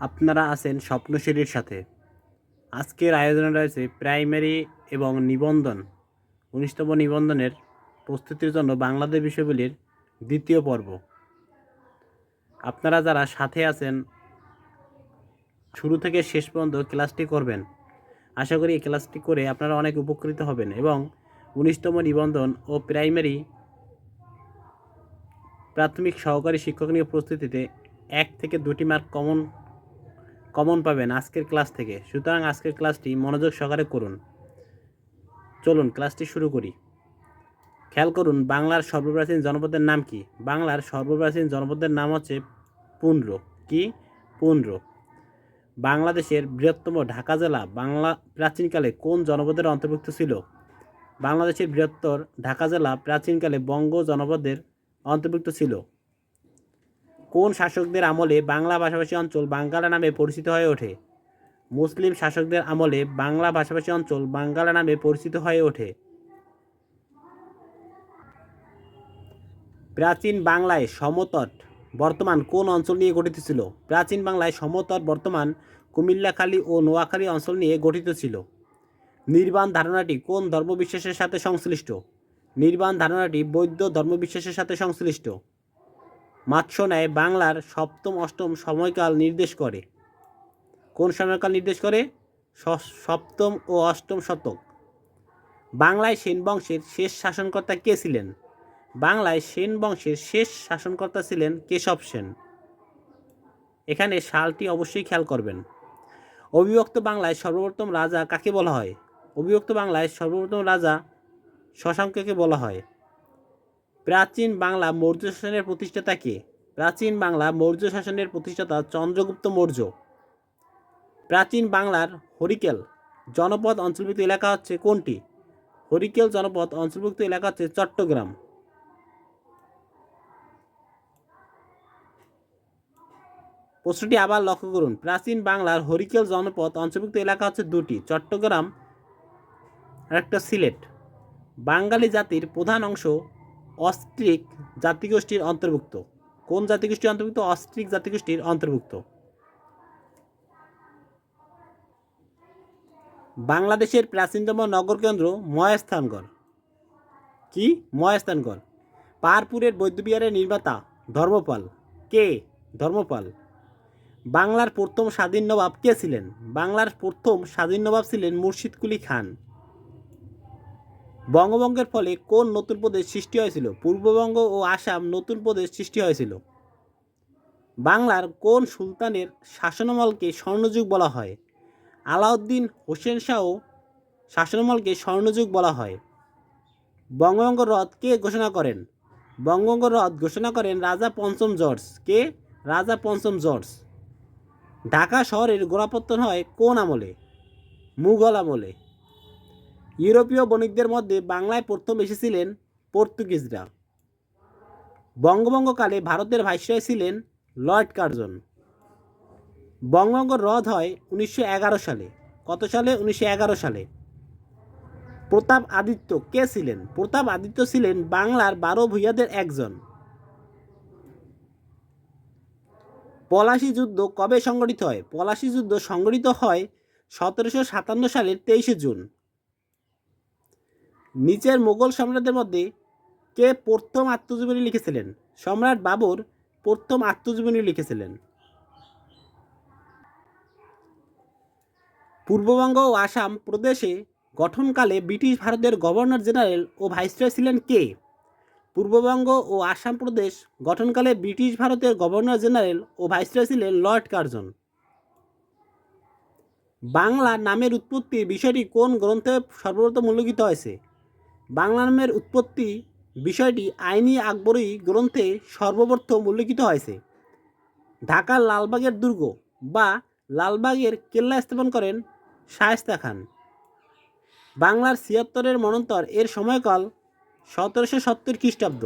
আপনারা আছেন স্বপ্নশিরির সাথে। আজকের আয়োজনে রয়েছে প্রাইমারি এবং নিবন্ধন। উনিশতম নিবন্ধনের প্রস্তুতির জন্য বাংলাদেশ বিষয়গুলির দ্বিতীয় পর্ব। আপনারা যারা সাথে আছেন, শুরু থেকে শেষ পর্যন্ত ক্লাসটি করবেন। আশা করি এই ক্লাসটি করে আপনারা অনেক উপকৃত হবেন এবং উনিশতম নিবন্ধন ও প্রাইমারি প্রাথমিক সহকারী শিক্ষক নিয়োগ প্রস্তুতিতে এক থেকে দুটি মার্ক কমন কমন পাবেন আজকের ক্লাস থেকে। সুতরাং আজকের ক্লাসটি মনোযোগ সহকারে করুন। চলুন ক্লাসটি শুরু করি। খেয়াল করুন, বাংলার সর্বপ্রাচীন জনপদের নাম কি? বাংলার সর্বপ্রাচীন জনপদের নাম হচ্ছে পুন্ড্র কি? পুন্ড্র বাংলাদেশের বৃহত্তম ঢাকা জেলা বাংলা প্রাচীনকালে কোন জনপদের অন্তর্ভুক্ত ছিল? বাংলাদেশের বৃহত্তর ঢাকা জেলা প্রাচীনকালে বঙ্গ জনপদের অন্তর্ভুক্ত ছিল। কোন শাসকদের আমলে বাংলা ভাষাভাষী অঞ্চল বাঙ্গালা নামে পরিচিত হয়ে ওঠে? মুসলিম শাসকদের আমলে বাংলা ভাষাভাষী অঞ্চল বাঙ্গালা নামে পরিচিত হয়ে ওঠে। প্রাচীন বাংলায় সমতট বর্তমান কোন অঞ্চল নিয়ে গঠিত ছিল? প্রাচীন বাংলায় সমতট বর্তমান কুমিল্লাখালী ও নোয়াখালী অঞ্চল নিয়ে গঠিত ছিল। নির্বাণ ধারণাটি কোন ধর্মবিশ্বাসের সাথে সংশ্লিষ্ট? নির্বাণ ধারণাটি বৌদ্ধ ধর্মবিশ্বাসের সাথে সংশ্লিষ্ট। মাৎস্য ন্যায় বাংলার সপ্তম, অষ্টম সময়কাল নির্দেশ করে। কোন সময়কাল নির্দেশ করে? সপ্তম ও অষ্টম শতক। বাংলায় সেন বংশের শেষ শাসনকর্তা কে ছিলেন? বাংলায় সেন বংশের শেষ শাসনকর্তা ছিলেন কেশব সেন। এখানে সালটি অবশ্যই খেয়াল করবেন। অবিভক্ত বাংলায় সর্বপ্রথম রাজা কাকে বলা হয়? অবিভক্ত বাংলায় সর্বপ্রথম রাজা শশাঙ্ককে বলা হয়। প্রাচীন বাংলা মৌর্য শাসনের প্রতিষ্ঠাতা কে? প্রাচীন বাংলা মৌর্য শাসনের প্রতিষ্ঠাতা চন্দ্রগুপ্ত মৌর্য। প্রাচীন বাংলার হরিকেল জনপদ অঞ্চলভুক্ত এলাকা হচ্ছে কোনটি? হরিকেল জনপদ অঞ্চলভুক্ত এলাকা হচ্ছে চট্টগ্রাম। প্রশ্নটি আবার লক্ষ্য করুন। প্রাচীন বাংলার হরিকেল জনপদ অঞ্চলভুক্ত এলাকা হচ্ছে দুটি, চট্টগ্রাম আর একটা সিলেট। বাঙালি জাতির প্রধান অংশ অস্ট্রিক জাতিগোষ্ঠীর অন্তর্ভুক্ত। কোন জাতিগোষ্ঠীর অন্তর্ভুক্ত? অস্ট্রিক জাতিগোষ্ঠীর অন্তর্ভুক্ত। বাংলাদেশের প্রাচীনতম নগর নগরকেন্দ্র মহাস্থানগড় কি? মহাস্থানগড় পাহাড়পুরের বৌদ্ধবিহারের নির্মাতা ধর্মপাল। কে? ধর্মপাল। বাংলার প্রথম স্বাধীন নবাব কে ছিলেন? বাংলার প্রথম স্বাধীন নবাব ছিলেন মুর্শিদকুলি খান। বঙ্গভঙ্গের ফলে কোন নতুন প্রদেশ সৃষ্টি হয়েছিল? পূর্ববঙ্গ ও আসাম নতুন প্রদেশ সৃষ্টি হয়েছিল। বাংলার কোন সুলতানের শাসনামলকে স্বর্ণযুগ বলা হয়? আলাউদ্দিন হোসেন শাহ শাসনামলকে স্বর্ণযুগ বলা হয়। বঙ্গভঙ্গ রদ কে ঘোষণা করেন? বঙ্গভঙ্গ রদ ঘোষণা করেন রাজা পঞ্চম জর্জ। কে? রাজা পঞ্চম জর্জ। ঢাকা শহরের গোড়াপত্তন হয় কোন আমলে? মুঘল আমলে। ইউরোপীয় বণিকদের মধ্যে বাংলায় প্রথম এসেছিলেন পর্তুগিজরা। বঙ্গভঙ্গকালে ভারতের ভাইসরয় ছিলেন লর্ড কার্জন। বঙ্গভঙ্গ রদ হয় উনিশশো এগারো সালে। কত সালে? উনিশশো এগারো সালে। প্রতাপ আদিত্য কে ছিলেন? প্রতাপ আদিত্য ছিলেন বাংলার বারো ভূঁইয়াদের একজন। পলাশী যুদ্ধ কবে সংগঠিত হয়? পলাশী যুদ্ধ সংগঠিত হয় সতেরোশো সাতান্ন সালের তেইশে জুন। নিচের মোগল সম্রাটদের মধ্যে কে প্রথম আত্মজীবনী লিখেছিলেন? সম্রাট বাবর প্রথম আত্মজীবনী লিখেছিলেন। পূর্ববঙ্গ ও আসাম প্রদেশে গঠনকালে ব্রিটিশ ভারতের গভর্নর জেনারেল ও ভাইসরয় ছিলেন কে? পূর্ববঙ্গ ও আসাম প্রদেশ গঠনকালে ব্রিটিশ ভারতের গভর্নর জেনারেল ও ভাইসরয় ছিলেন লর্ড কার্জন। বাংলা নামের উৎপত্তির বিষয়টি কোন গ্রন্থে সর্বপ্রথম উল্লেখিত হয়েছে? বাংলা নামের উৎপত্তি বিষয়টি আইনি আকবরী গ্রন্থে সর্বপ্রথম উল্লেখিত হয়েছে। ঢাকার লালবাগের দুর্গ বা লালবাগের কেল্লা স্থাপন করেন শায়েস্তা খান। বাংলার ছিয়াত্তরের মনন্তর এর সময়কাল সতেরোশো সত্তর খ্রিস্টাব্দ।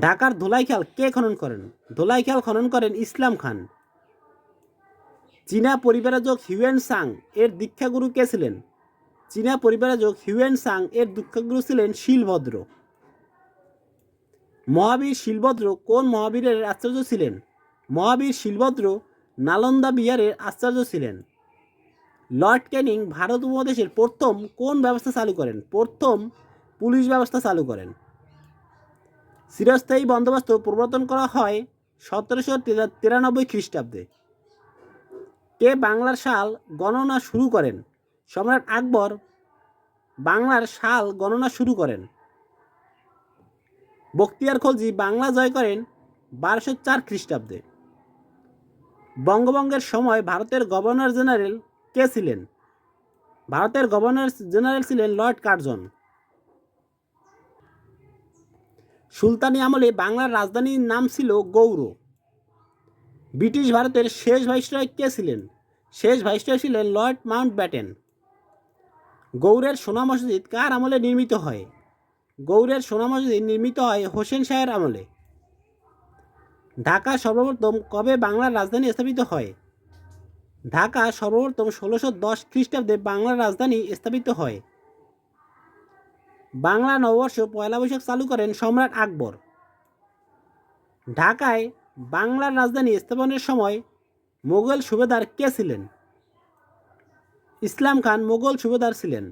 ঢাকার ধোলাইখাল কে খনন করেন? ধোলাইখাল খনন করেন ইসলাম খান। চীনা পরিবারজক হিউয়েন সাং এর দীক্ষাগুরু কে ছিলেন? চীনা পরিবারজক হিউয়েন সাং এর দীক্ষাগুরু ছিলেন শিলভদ্র। মহাবীর শিলভদ্র কোন মহাবীরের আচার্য ছিলেন? মহাবীর শিলভদ্র নালন্দা বিহারের আচার্য ছিলেন। লর্ড ক্যানিং ভারত উপমহাদেশের প্রথম কোন ব্যবস্থা চালু করেন? প্রথম পুলিশ ব্যবস্থা চালু করেন। চিরস্থায়ী বন্দোবস্ত প্রবর্তন করা হয় সতেরোশো তিরানব্বই খ্রিস্টাব্দে। কে বাংলার সাল গণনা শুরু করেন? সম্রাট আকবর বাংলার সাল গণনা শুরু করেন। বক্তিয়ার খলজি বাংলা জয় করেন বারোশো চার খ্রিস্টাব্দে। বঙ্গভঙ্গের সময় ভারতের গভর্নর জেনারেল কে ছিলেন? ভারতের গভর্নর জেনারেল ছিলেন লর্ড কার্জন। সুলতানি আমলে বাংলার রাজধানীর নাম ছিল গৌর ব্রিটিশ ভারতের শেষ ভাইসরয় কে ছিলেন? শেষ ভাইসরয় ছিলেন লর্ড মাউন্ট ব্যাটেন গৌড়ের সোনা মসজিদ কার আমলে নির্মিত হয়? গৌড়ের সোনা মসজিদ নির্মিত হয় হোসেন শাহের আমলে। ঢাকা সর্বপ্রথম কবে বাংলার রাজধানী স্থাপিত হয়? ঢাকা সর্বপ্রথম ষোলোশো দশ খ্রিস্টাব্দে বাংলার রাজধানী স্থাপিত হয়। বাংলা নববর্ষ পয়লা বৈশাখ চালু করেন সম্রাট আকবর। ঢাকায় বাংলার রাজধানী স্থাপনের সময় মোগল সুবেদার কে ছিলেন? ইসলাম খান মোগল সুবেদার ছিলেন।